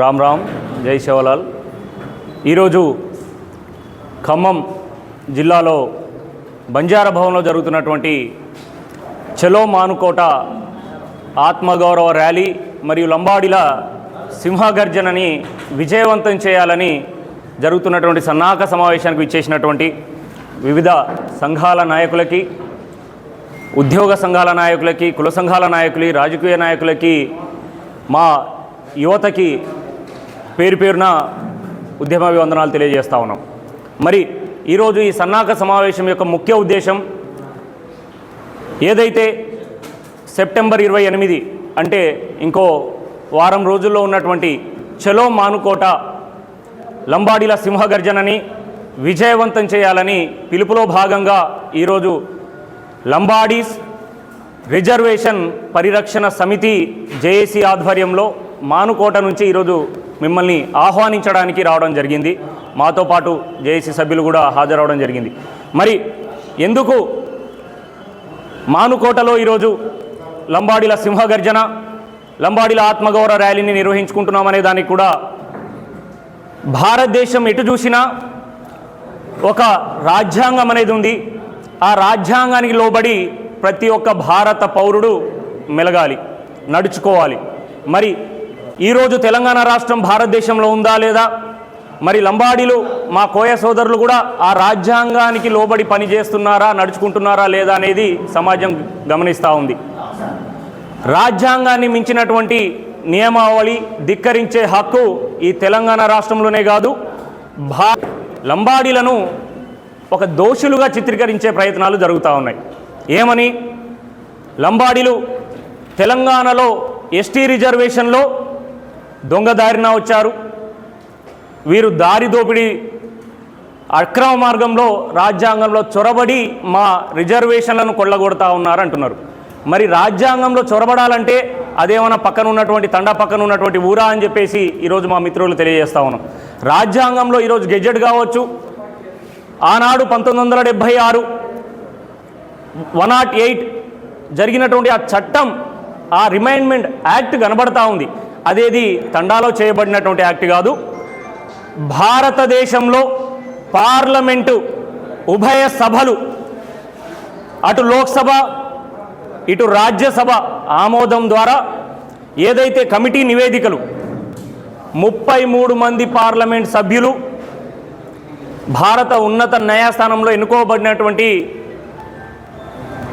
రామ్ రామ్ జై శివలాల్. ఈరోజు ఖమ్మం జిల్లాలో బంజార భవన్లో జరుగుతున్నటువంటి చలో మానుకోట ఆత్మగౌరవ ర్యాలీ మరియు లంబాడిల సింహగర్జనని విజయవంతం చేయాలని జరుగుతున్నటువంటి సన్నాహక సమావేశానికి ఇచ్చేసినటువంటి వివిధ సంఘాల నాయకులకి ఉద్యోగ సంఘాల నాయకులకి కుల సంఘాల నాయకులు రాజకీయ నాయకులకి మా యువతకి పేరు పేరున ఉద్యమాభివందనాలు తెలియజేస్తా ఉన్నాం. మరి ఈరోజు ఈ సన్నాహక సమావేశం యొక్క ముఖ్య ఉద్దేశం ఏదైతే సెప్టెంబర్ ఇరవై ఎనిమిది అంటే ఇంకో వారం రోజుల్లో ఉన్నటువంటి చలో మానుకోట లంబాడీల సింహగర్జనని విజయవంతం చేయాలని పిలుపులో భాగంగా ఈరోజు లంబాడీస్ రిజర్వేషన్ పరిరక్షణ సమితి జేఏసీ ఆధ్వర్యంలో మానుకోట నుంచి ఈరోజు మిమ్మల్ని ఆహ్వానించడానికి రావడం జరిగింది. మాతో పాటు జేఏసీ సభ్యులు కూడా హాజరవడం జరిగింది. మరి ఎందుకు మానుకోటలో ఈరోజు లంబాడీల సింహగర్జన లంబాడీల ఆత్మగౌరవ ర్యాలీని నిర్వహించుకుంటున్నామనే దానికి కూడా భారతదేశం ఎటు చూసినా ఒక రాజ్యాంగం అనేది ఉంది. ఆ రాజ్యాంగానికి లోబడి ప్రతి ఒక్క భారత పౌరుడు మెలగాలి నడుచుకోవాలి. మరి ఈరోజు తెలంగాణ రాష్ట్రం భారతదేశంలో ఉందా లేదా? మరి లంబాడీలు మా కోయ సోదరులు కూడా ఆ రాజ్యాంగానికి లోబడి పనిచేస్తున్నారా నడుచుకుంటున్నారా లేదా అనేది సమాజం గమనిస్తూ ఉంది. రాజ్యాంగాన్ని మించినటువంటి నియమావళి ధిక్కరించే హక్కు ఈ తెలంగాణ రాష్ట్రంలోనే కాదు భా లంబాడీలను ఒక దోషులుగా చిత్రీకరించే ప్రయత్నాలు జరుగుతూ ఉన్నాయి. ఏమని? లంబాడీలు తెలంగాణలో ఎస్టీ రిజర్వేషన్లో దొంగదారిన వచ్చారు. వీరు దారి దోపిడీ అక్రమ మార్గంలో రాజ్యాంగంలో చొరబడి మా రిజర్వేషన్లను కొల్లగొడతా ఉన్నారు అంటున్నారు. మరి రాజ్యాంగంలో చొరబడాలంటే అదేమన్నా పక్కన ఉన్నటువంటి తండా పక్కన ఉన్నటువంటి ఊరా అని చెప్పేసి ఈరోజు మా మిత్రులు తెలియజేస్తా ఉన్నాం. రాజ్యాంగంలో ఈరోజు గెజెట్ కావచ్చు. ఆనాడు పంతొమ్మిది వందల డెబ్భై ఆరు వన్ నాట్ ఎయిట్ జరిగినటువంటి ఆ చట్టం ఆ రిమైండ్మెంట్ యాక్ట్ కనబడతా ఉంది. అదేది తండాలో చేయబడినటువంటి యాక్ట్ కాదు. భారతదేశంలో పార్లమెంటు ఉభయ సభలు అటు లోక్సభ ఇటు రాజ్యసభ ఆమోదం ద్వారా ఏదైతే కమిటీ నివేదికలు ముప్పై మూడు మంది పార్లమెంట్ సభ్యులు భారత ఉన్నత న్యాయస్థానంలో ఎన్నుకోబడినటువంటి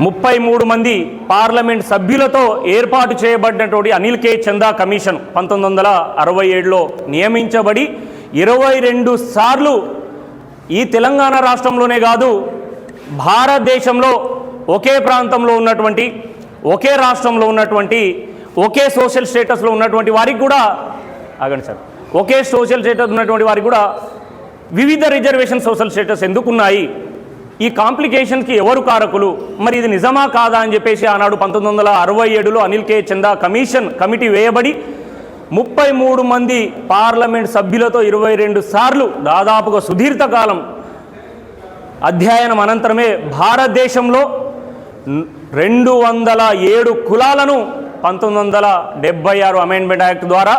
ముప్పై మూడు మంది పార్లమెంట్ సభ్యులతో ఏర్పాటు చేయబడినటువంటి అనిల్ కే. చందా కమిషన్ పంతొమ్మిది వందల అరవై ఏడులో నియమించబడి ఇరవై రెండు సార్లు ఈ తెలంగాణ రాష్ట్రంలోనే కాదు భారతదేశంలో ఒకే ప్రాంతంలో ఉన్నటువంటి ఒకే రాష్ట్రంలో ఉన్నటువంటి ఒకే సోషల్ స్టేటస్లో ఉన్నటువంటి వారికి కూడా ఆగండి సార్ ఒకే సోషల్ స్టేటస్ ఉన్నటువంటి వారికి కూడా వివిధ రిజర్వేషన్ సోషల్ స్టేటస్ ఎందుకున్నాయి? ఈ కాంప్లికేషన్కి ఎవరు కారకులు? మరి ఇది నిజమా కాదా అని చెప్పేసి ఆనాడు పంతొమ్మిది వందల అరవై ఏడులో అనిల్ కే. చందా కమిషన్ కమిటీ వేయబడి ముప్పై మూడు మంది పార్లమెంట్ సభ్యులతో ఇరవై రెండు సార్లు దాదాపుగా సుదీర్ఘకాలం అధ్యయనం అనంతరమే భారతదేశంలో రెండు వందల ఏడు కులాలను పంతొమ్మిది వందల డెబ్బై ఆరు అమెండ్మెంట్ యాక్ట్ ద్వారా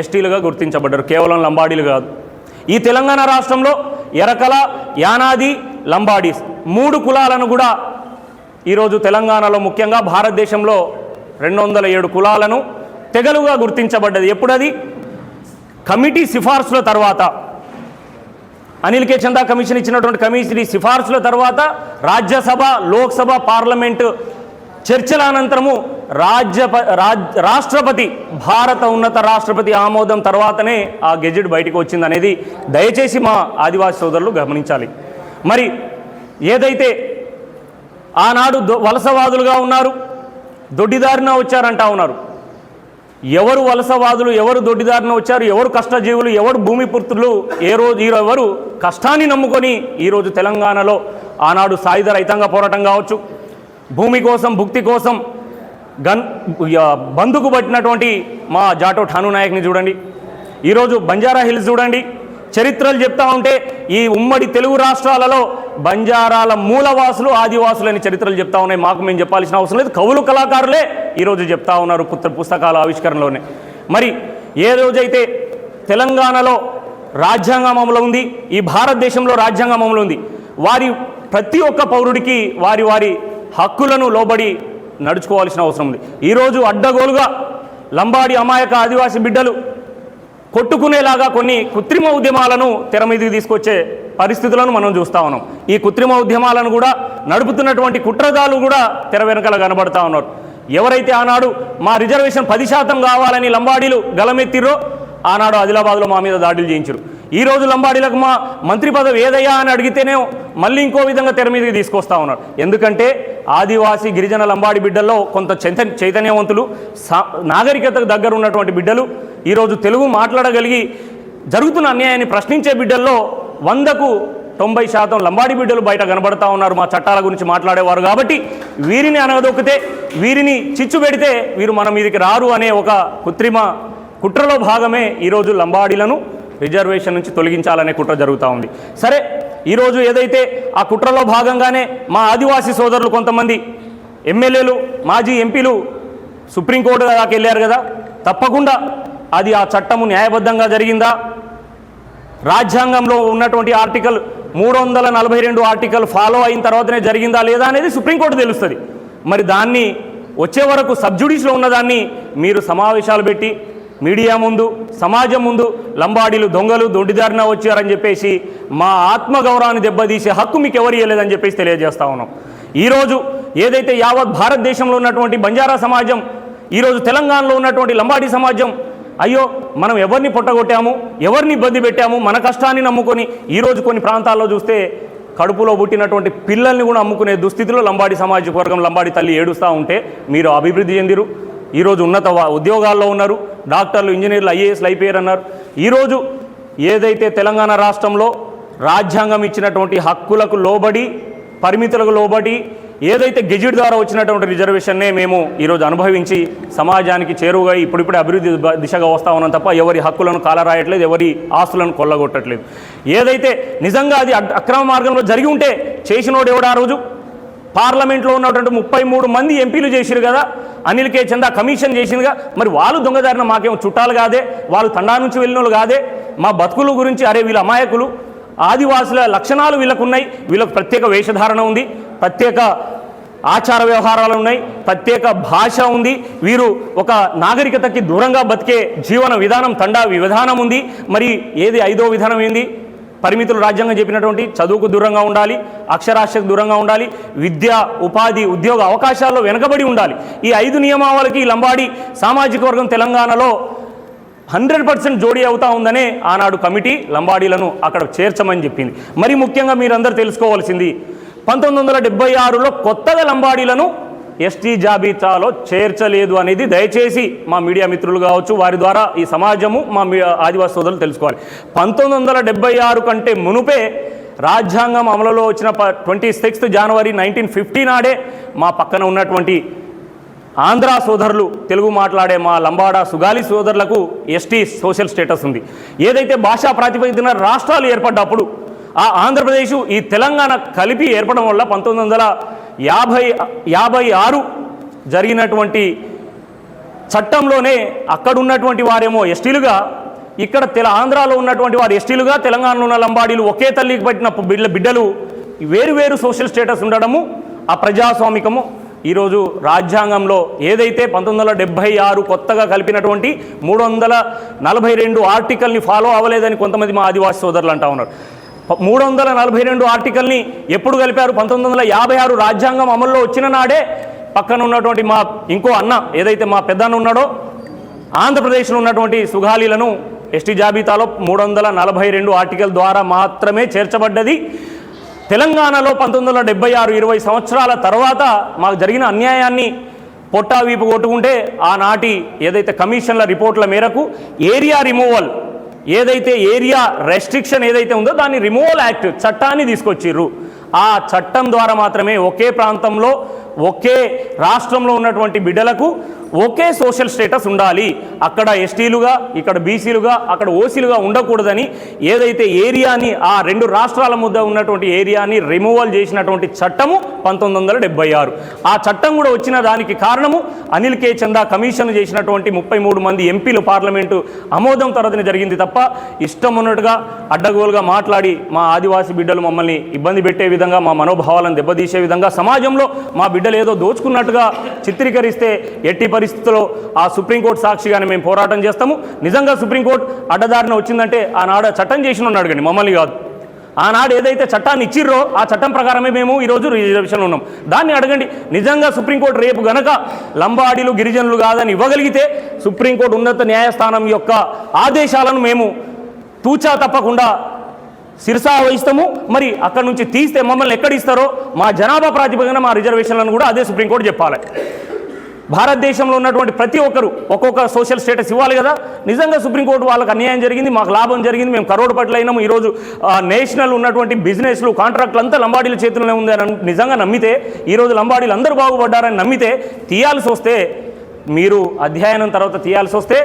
ఎస్టీలుగా గుర్తించబడ్డారు. కేవలం లంబాడీలు కాదు. ఈ తెలంగాణ రాష్ట్రంలో ఎరకల యానాది లంబాడీస్ మూడు కులాలను కూడా ఈరోజు తెలంగాణలో ముఖ్యంగా భారతదేశంలో రెండు వందల ఏడు కులాలను తెగలుగా గుర్తించబడ్డది. ఎప్పుడది? కమిటీ సిఫార్సుల తర్వాత. అనిల్ కే చందా కమిషన్ ఇచ్చినటువంటి కమిషన్ సిఫార్సుల తర్వాత రాజ్యసభ లోక్సభ పార్లమెంటు చర్చల అనంతరము రాజ్యప రాజ్ రాష్ట్రపతి భారత ఉన్నత రాష్ట్రపతి ఆమోదం తర్వాతనే ఆ గెజెట్ బయటకు వచ్చిందనేది దయచేసి మా ఆదివాసి సోదరులు గమనించాలి. మరి ఏదైతే ఆనాడు దొ- వలసవాదులుగా ఉన్నారు దొడ్డిదారిన వచ్చారంటా ఉన్నారు. ఎవరు వలసవాదులు ఎవరు దొడ్డిదారిన వచ్చారు ఎవరు కష్టజీవులు ఎవరు భూమిపుత్రులు ఏ రోజు ఈ ఎవరు కష్టాన్ని నమ్ముకొని ఈరోజు తెలంగాణలో ఆనాడు సాయుధ రైతాంగ పోరాటం కావచ్చు భూమి కోసం భుక్తి కోసం గన్ బందుకు పట్టినటువంటి మా జాటో ఠాను నాయక్ని చూడండి. ఈరోజు బంజారా హిల్స్ చూడండి. చరిత్రలు చెప్తా ఉంటే ఈ ఉమ్మడి తెలుగు రాష్ట్రాలలో బంజారాల మూలవాసులు ఆదివాసులు అని చరిత్రలు చెప్తా ఉన్నాయి. మాకు మేము చెప్పాల్సిన అవసరం లేదు. కవులు కళాకారులే ఈరోజు చెప్తా ఉన్నారు పుత్ర పుస్తకాల ఆవిష్కరణలోనే. మరి ఏ రోజైతే తెలంగాణలో రాజ్యాంగం అమలు ఉంది ఈ భారతదేశంలో రాజ్యాంగం అమలు ఉంది వారి ప్రతి ఒక్క పౌరుడికి వారి వారి హక్కులను లోబడి నడుచుకోవాల్సిన అవసరం ఉంది. ఈరోజు అడ్డగోలుగా లంబాడి అమాయక ఆదివాసీ బిడ్డలు కొట్టుకునేలాగా కొన్ని కృత్రిమ ఉద్యమాలను తెర మీదకి తీసుకొచ్చే పరిస్థితులను మనం చూస్తూ ఉన్నాం. ఈ కృత్రిమ ఉద్యమాలను కూడా నడుపుతున్నటువంటి కుట్రదాలు కూడా తెర వెనుకల కనబడతా ఉన్నారు. ఎవరైతే ఆనాడు మా రిజర్వేషన్ పది శాతం కావాలని లంబాడీలు గలమెత్తిరో ఆనాడు ఆదిలాబాద్లో మా మీద దాడులు చేయించారు ఈ రోజు లంబాడీలకు మా మంత్రి పదవి ఏదయ్యా అని అడిగితేనే మళ్ళీ ఇంకో విధంగా తెర మీదకి తీసుకొస్తా ఉన్నారు ఎందుకంటే ఆదివాసీ గిరిజన లంబాడి బిడ్డల్లో కొంత చైత చైతన్యవంతులు సా నాగరికతకు దగ్గర ఉన్నటువంటి బిడ్డలు ఈరోజు తెలుగు మాట్లాడగలిగి జరుగుతున్న అన్యాయాన్ని ప్రశ్నించే బిడ్డల్లో వందకు తొంభై శాతం లంబాడి బిడ్డలు బయట కనబడతా ఉన్నారు మా చట్టాల గురించి మాట్లాడేవారు కాబట్టి వీరిని అనగదొక్కితే వీరిని చిచ్చు పెడితే వీరు మన మీదకి రారు అనే ఒక కృత్రిమ కుట్రలో భాగమే ఈరోజు లంబాడీలను రిజర్వేషన్ నుంచి తొలగించాలనే కుట్ర జరుగుతూ ఉంది. సరే ఈరోజు ఏదైతే ఆ కుట్రలో భాగంగానే మా ఆదివాసీ సోదరులు కొంతమంది ఎమ్మెల్యేలు మాజీ ఎంపీలు సుప్రీంకోర్టు దాకా వెళ్ళారు కదా తప్పకుండా అది ఆ చట్టము న్యాయబద్ధంగా జరిగిందా? రాజ్యాంగంలో ఉన్నటువంటి ఆర్టికల్ మూడు వందల నలభై రెండు ఆర్టికల్ ఫాలో అయిన తర్వాతనే జరిగిందా లేదా అనేది సుప్రీంకోర్టు తెలుస్తుంది. మరి దాన్ని వచ్చే వరకు సబ్జుడిస్లో ఉన్నదాన్ని మీరు సమావేశాలు పెట్టి మీడియా ముందు సమాజం ముందు లంబాడీలు దొంగలు దొండిదారిన వచ్చారని చెప్పేసి మా ఆత్మగౌరవాన్ని దెబ్బతీసే హక్కు మీకు ఎవరు ఇవ్వలేదని చెప్పేసి తెలియజేస్తా ఉన్నాం. ఈరోజు ఏదైతే యావత్ భారతదేశంలో ఉన్నటువంటి బంజారా సమాజం ఈరోజు తెలంగాణలో ఉన్నటువంటి లంబాడీ సమాజం అయ్యో మనం ఎవరిని పొట్టగొట్టాము ఎవరిని ఇబ్బంది పెట్టాము మన కష్టాన్ని నమ్ముకొని ఈరోజు కొన్ని ప్రాంతాల్లో చూస్తే కడుపులో పుట్టినటువంటి పిల్లల్ని కూడా అమ్ముకునే దుస్థితిలో లంబాడి సమాజ వర్గం లంబాడి తల్లి ఏడుస్తూ ఉంటే మీరు అభివృద్ధి చెందిరు. ఈరోజు ఉన్నత ఉద్యోగాల్లో ఉన్నారు. డాక్టర్లు ఇంజనీర్లు ఐఏఎస్లు అయిపోయారు అన్నారు ఈరోజు ఏదైతే తెలంగాణ రాష్ట్రంలో రాజ్యాంగం ఇచ్చినటువంటి హక్కులకు లోబడి పరిమితులకు లోబడి ఏదైతే గెజిట్ ద్వారా వచ్చినటువంటి రిజర్వేషన్నే మేము ఈరోజు అనుభవించి సమాజానికి చేరువుగా ఇప్పుడిప్పుడే అభివృద్ధి దిశగా వస్తా ఉన్నాం తప్ప ఎవరి హక్కులను కాలరాయట్లేదు ఎవరి ఆస్తులను కొల్లగొట్టట్లేదు. ఏదైతే నిజంగా అది అక్రమ మార్గంలో జరిగి ఉంటే చేసినోడు ఎవడు ఆ రోజు? పార్లమెంట్లో ఉన్నటువంటి ముప్పై మూడు మంది ఎంపీలు చేసిరు కదా అనిల్ కే చందా కమిషన్ చేసిందిగా. మరి వాళ్ళు దొంగదారిన మాకేమో చుట్టాలు కాదే వాళ్ళు తండా నుంచి వెళ్ళిన వాళ్ళు కాదే. మా బతుకుల గురించి అరే వీళ్ళ అమాయకులు. ఆదివాసుల లక్షణాలు వీళ్ళకు ఉన్నాయి వీళ్ళకు ప్రత్యేక వేషధారణ ఉంది ప్రత్యేక ఆచార వ్యవహారాలు ఉన్నాయి ప్రత్యేక భాష ఉంది. వీరు ఒక నాగరికతకి దూరంగా బతికే జీవన విధానం తండా విధానం ఉంది. మరి ఏది ఐదో విధానం ఏంది? పరిమితులు రాజ్యాంగం చెప్పినటువంటి చదువుకు దూరంగా ఉండాలి అక్షరాస్యకు దూరంగా ఉండాలి విద్య ఉపాధి ఉద్యోగ అవకాశాల్లో వెనకబడి ఉండాలి. ఈ ఐదు నియమావళికి ఈ లంబాడి సామాజిక వర్గం తెలంగాణలో హండ్రెడ్ పర్సెంట్ జోడీ అవుతా ఉందనే ఆనాడు కమిటీ లంబాడీలను అక్కడ చేర్చమని చెప్పింది. మరి ముఖ్యంగా మీరందరూ తెలుసుకోవాల్సింది పంతొమ్మిది వందల డెబ్బై ఆరులో కొత్తగా లంబాడీలను ఎస్టీ జాబితాలో చేర్చలేదు అనేది దయచేసి మా మీడియా మిత్రులు కావచ్చు వారి ద్వారా ఈ సమాజము మా మీ- ఆదివాసీ సోదరులు తెలుసుకోవాలి. పంతొమ్మిది వందల డెబ్బై ఆరు కంటే మునుపే రాజ్యాంగం అమలులో వచ్చిన twenty sixth January nineteen fifty నాడే మా పక్కన ఉన్నటువంటి ఆంధ్ర సోదరులు తెలుగు మాట్లాడే మా లంబాడ సుగాలి సోదరులకు ఎస్టీ సోషల్ స్టేటస్ ఉంది. ఏదైతే భాషా ప్రాతిపదికన రాష్ట్రాలు ఏర్పడ్డప్పుడు ఆ ఆంధ్రప్రదేశ్ ఈ తెలంగాణ కలిపి ఏర్పడడం వల్ల పంతొమ్మిది వందల యాభై యాభై ఆరు జరిగినటువంటి చట్టంలోనే అక్కడున్నటువంటి వారేమో ఎస్టీలుగా ఇక్కడ తెల ఆంధ్రాలో ఉన్నటువంటి వారు ఎస్టీలుగా తెలంగాణలో ఉన్న లంబాడీలు ఒకే తల్లికి పట్టిన బిడ్డ బిడ్డలు వేరు వేరు సోషల్ స్టేటస్ ఉండడము ఆ ప్రజాస్వామికము. ఈరోజు రాజ్యాంగంలో ఏదైతే పంతొమ్మిది వందల డెబ్భై ఆరు కొత్తగా కలిపినటువంటి మూడు వందల నలభై రెండు ఆర్టికల్ని ఫాలో అవ్వలేదని కొంతమంది మా ఆదివాసీ సోదరులు అంటా ఉన్నారు. మూడు వందల నలభై రెండు ఆర్టికల్ని ఎప్పుడు కలిపారు? పంతొమ్మిది వందల యాభై ఆరు రాజ్యాంగం అమల్లో వచ్చిన నాడే పక్కన ఉన్నటువంటి మా ఇంకో అన్న ఏదైతే మా పెద్దన్న ఉన్నాడో ఆంధ్రప్రదేశ్లో ఉన్నటువంటి సుగాలీలను ఎస్టీ జాబితాలో మూడు వందల నలభై రెండు ఆర్టికల్ ద్వారా మాత్రమే చేర్చబడ్డది. తెలంగాణలో పంతొమ్మిది వందల డెబ్బై ఆరు ఇరవై సంవత్సరాల తర్వాత మాకు జరిగిన అన్యాయాన్ని పొట్టా వీపు కొట్టుకుంటే ఆనాటి ఏదైతే కమిషన్ల రిపోర్ట్ల మేరకు ఏరియా రిమూవల్ ఏదైతే ఏరియా రెస్ట్రిక్షన్ ఏదైతే ఉందో దాన్ని రిమూవల్ యాక్ట్ చట్టాన్ని తీసుకొచ్చిర్రు. ఆ చట్టం ద్వారా మాత్రమే ఒకే ప్రాంతంలో ఒకే రాష్ట్రంలో ఉన్నటువంటి బిడ్డలకు ఒకే సోషల్ స్టేటస్ ఉండాలి. అక్కడ ఎస్టీలుగా ఇక్కడ బీసీలుగా అక్కడ ఓసీలుగా ఉండకూడదని ఏదైతే ఏరియాని ఆ రెండు రాష్ట్రాల ముద్ద ఉన్నటువంటి ఏరియాని రిమూవల్ చేసినటువంటి చట్టము పంతొమ్మిది వందల డెబ్బై ఆరు. ఆ చట్టం కూడా వచ్చిన దానికి కారణము అనిల్ కే. చందా కమిషన్ చేసినటువంటి ముప్పై మూడు మంది ఎంపీలు పార్లమెంటు ఆమోదం తరగతిని జరిగింది తప్ప ఇష్టం ఉన్నట్టుగా అడ్డగోలుగా మాట్లాడి మా ఆదివాసీ బిడ్డలు మమ్మల్ని ఇబ్బంది పెట్టే విధంగా మా మనోభావాలను దెబ్బతీసే విధంగా సమాజంలో మా బిడ్డలు ఏదో దోచుకున్నట్టుగా చిత్రీకరిస్తే ఎట్టి పరిస్థితుల్లో ఆ సుప్రీంకోర్టు సాక్షిగానే మేము పోరాటం చేస్తాము. నిజంగా సుప్రీంకోర్టు అడ్డదారిన వచ్చిందంటే ఆనాడ చట్టం చేసిన ఉన్నాడు అడగండి మమ్మల్ని కాదు. ఆనాడు ఏదైతే చట్టాన్ని ఇచ్చిర్రో ఆ చట్టం ప్రకారమే మేము ఈరోజు రిజర్వేషన్లో ఉన్నాం. దాన్ని అడగండి. నిజంగా సుప్రీంకోర్టు రేపు గనక లంబాడీలు గిరిజనులు కాదని ఇవ్వగలిగితే సుప్రీంకోర్టు ఉన్నత న్యాయస్థానం యొక్క ఆదేశాలను మేము తూచా తప్పకుండా శిరసా వహిస్తాము. మరి అక్కడ నుంచి తీస్తే మమ్మల్ని ఎక్కడ ఇస్తారో మా జనాభా ప్రాతిపదికన మా రిజర్వేషన్లను కూడా అదే సుప్రీంకోర్టు చెప్పాలి. భారతదేశంలో ఉన్నటువంటి ప్రతి ఒక్కరు ఒక్కొక్క సోషల్ స్టేటస్ ఇవ్వాలి కదా. నిజంగా సుప్రీంకోర్టు వాళ్ళకి అన్యాయం జరిగింది మాకు లాభం జరిగింది మేము కరోడు పట్లయినాము ఈరోజు నేషనల్ ఉన్నటువంటి బిజినెస్లు కాంట్రాక్ట్లు అంతా లంబాడీల చేతుల్లోనే ఉంది అని నిజంగా నమ్మితే ఈరోజు లంబాడీలు అందరూ బాగుపడ్డారని నమ్మితే తీయాల్సి వస్తే మీరు అధ్యయనం తర్వాత తీయాల్సి వస్తే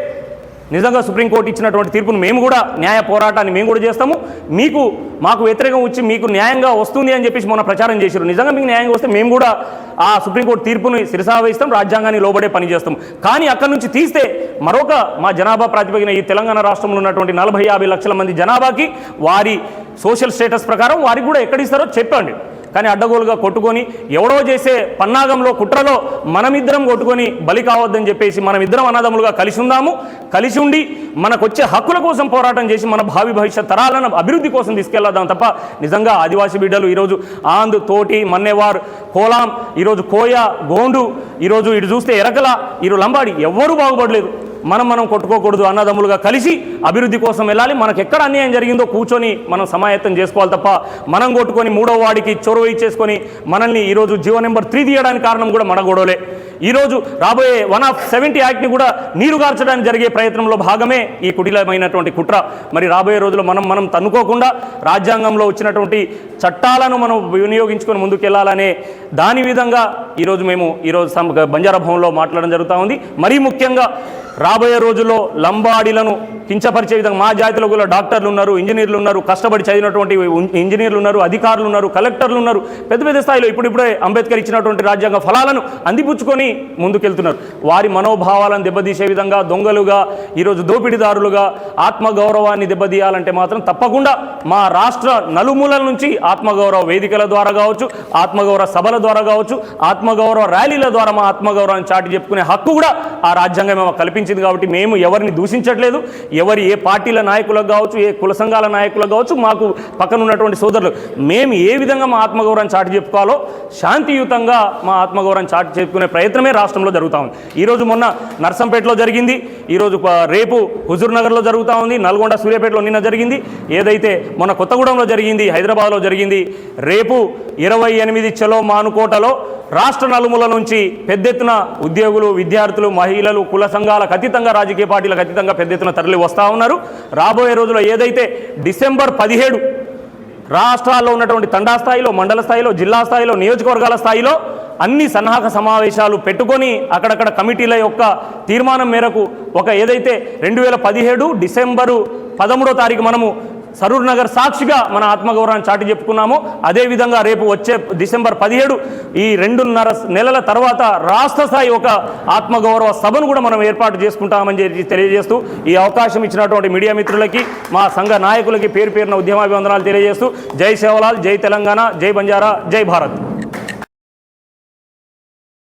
నిజంగా సుప్రీంకోర్టు ఇచ్చినటువంటి తీర్పును మేము కూడా న్యాయ పోరాటాన్ని మేము కూడా చేస్తాము. మీకు మాకు వ్యతిరేకం వచ్చి మీకు న్యాయంగా వస్తుంది అని చెప్పేసి మొన్న ప్రచారం చేశారు. నిజంగా మీకు న్యాయంగా వస్తే మేము కూడా ఆ సుప్రీంకోర్టు తీర్పుని శిరసావహిస్తాం రాజ్యాంగాన్ని లోబడే పని చేస్తాం. కానీ అక్కడి నుంచి తీస్తే మరొక మా జనాభా ప్రాతిపదికన ఈ తెలంగాణ రాష్ట్రంలో ఉన్నటువంటి నలభై యాభై లక్షల మంది జనాభాకి వారి సోషల్ స్టేటస్ ప్రకారం వారికి కూడా ఎక్కడ ఇస్తారో చెప్పండి. కానీ అడ్డగోలుగా కొట్టుకొని ఎవడో చేసే పన్నాగంలో కుట్రలో మనమిద్దరం కొట్టుకొని బలి కావద్దని చెప్పేసి మనమిద్దరం అన్నదమ్ములుగా కలిసి ఉందాము. కలిసి ఉండి మనకు వచ్చే హక్కుల కోసం పోరాటం చేసి మన భావి భవిష్యత్ తరాలను అభివృద్ధి కోసం తీసుకెళ్దాం తప్ప నిజంగా ఆదివాసీ బిడ్డలు ఈరోజు ఆంధ్ తోటి మన్నెవార్ కోలాం ఈరోజు కోయ గోండు ఈరోజు ఇటు చూస్తే ఎరకల ఇరు లంబాడి ఎవ్వరూ బాగుపడలేదు. మనం మనం కొట్టుకోకూడదు అన్నదమ్ములుగా కలిసి అభివృద్ధి కోసం వెళ్ళాలి. మనకు ఎక్కడ అన్యాయం జరిగిందో కూర్చొని మనం సమాయత్తం చేసుకోవాలి తప్ప మనం కొట్టుకొని మూడో వాడికి చొరవ ఇచ్చేసుకొని మనల్ని ఈరోజు జీవో నెంబర్ త్రీ తీయడానికి కారణం కూడా మన గొడవలే. ఈరోజు రాబోయే వన్ ఆఫ్ సెవెంటీ యాక్ట్ని కూడా నీరుగార్చడానికి జరిగే ప్రయత్నంలో భాగమే ఈ కుటిలమైనటువంటి కుట్ర. మరి రాబోయే రోజుల్లో మనం మనం తన్నుకోకుండా రాజ్యాంగంలో వచ్చినటువంటి చట్టాలను మనం వినియోగించుకొని ముందుకెళ్ళాలనే దాని విధంగా ఈరోజు మేము ఈరోజు బంజారా భవన్లో మాట్లాడడం జరుగుతూ ఉంది. మరీ ముఖ్యంగా రాబోయే రోజుల్లో లంబాడీలను కించపరిచే విధంగా మా జాతిలో కూడా డాక్టర్లు ఉన్నారు ఇంజనీర్లు ఉన్నారు కష్టపడి చదివినటువంటి ఇంజనీర్లు ఉన్నారు అధికారులు ఉన్నారు కలెక్టర్లు ఉన్నారు పెద్ద పెద్ద స్థాయిలో ఇప్పుడిప్పుడే అంబేద్కర్ ఇచ్చినటువంటి రాజ్యాంగ ఫలాలను అందిపుచ్చుకొని ముందుకెళ్తున్నారు. వారి మనోభావాలను దెబ్బతీసే విధంగా దొంగలుగా ఈరోజు దోపిడీదారులుగా ఆత్మగౌరవాన్ని దెబ్బతీయాలంటే మాత్రం తప్పకుండా మా రాష్ట్ర నలుమూలల నుంచి ఆత్మగౌరవ వేదికల ద్వారా కావచ్చు ఆత్మగౌరవ సభల ద్వారా కావచ్చు ఆత్మగౌరవ ర్యాలీల ద్వారా మా ఆత్మగౌరవాన్ని చాటి చెప్పుకునే హక్కు కూడా ఆ రాజ్యాంగం మేము కల్పించింది కాబట్టి మేము ఎవరిని దూషించట్లేదు. ఎవరి ఏ పార్టీల నాయకులకు కావచ్చు ఏ కుల సంఘాల నాయకులకు కావచ్చు మాకు పక్కన ఉన్నటువంటి సోదరులు. మేము ఏ విధంగా మా ఆత్మగౌరవం చాటి చెప్పుకోవాలో శాంతియుతంగా మా ఆత్మగౌరవం చాటి చెప్పుకునే ప్రయత్నమే రాష్ట్రంలో జరుగుతూ ఉంది. ఈరోజు మొన్న నర్సంపేటలో జరిగింది. ఈరోజు రేపు హుజూర్ నగర్లో జరుగుతూ ఉంది. నల్గొండ సూర్యాపేటలో నిన్న జరిగింది. ఏదైతే మొన్న కొత్తగూడెంలో జరిగింది హైదరాబాద్లో జరిగింది రేపు ఇరవై ఎనిమిది చలో మానుకోటలో రాష్ట్ర నలుమూల నుంచి పెద్ద ఎత్తున ఉద్యోగులు విద్యార్థులు మహిళలు కుల సంఘాలకు అతీతంగా రాజకీయ పార్టీలకు అతీతంగా పెద్ద ఎత్తున తరలి వస్తూ ఉన్నారు. రాబోయే రోజుల్లో ఏదైతే డిసెంబర్ పదిహేడు రాష్ట్రాల్లో ఉన్నటువంటి తండా స్థాయిలో మండల స్థాయిలో జిల్లా స్థాయిలో నియోజకవర్గాల స్థాయిలో అన్ని సన్నాహక సమావేశాలు పెట్టుకొని అక్కడక్కడ కమిటీల యొక్క తీర్మానం మేరకు ఒక ఏదైతే రెండు వేల పదిహేడు డిసెంబరు పదమూడో తారీఖు మనము సరూర్ నగర్ సాక్షిగా మన ఆత్మగౌరవాన్ని చాటి చెప్పుకున్నాము. అదేవిధంగా రేపు వచ్చే డిసెంబర్ పదిహేడు ఈ రెండున్నర నెలల తర్వాత రాష్ట్ర స్థాయి ఒక ఆత్మగౌరవ సభను కూడా మనం ఏర్పాటు చేసుకుంటామని చెప్పి తెలియజేస్తూ ఈ అవకాశం ఇచ్చినటువంటి మీడియా మిత్రులకి మా సంఘ నాయకులకి పేరు పేరున ఉద్యమాభివందనాలు తెలియజేస్తూ జై సేవలాల్ జై తెలంగాణ జై బంజారా జై భారత్.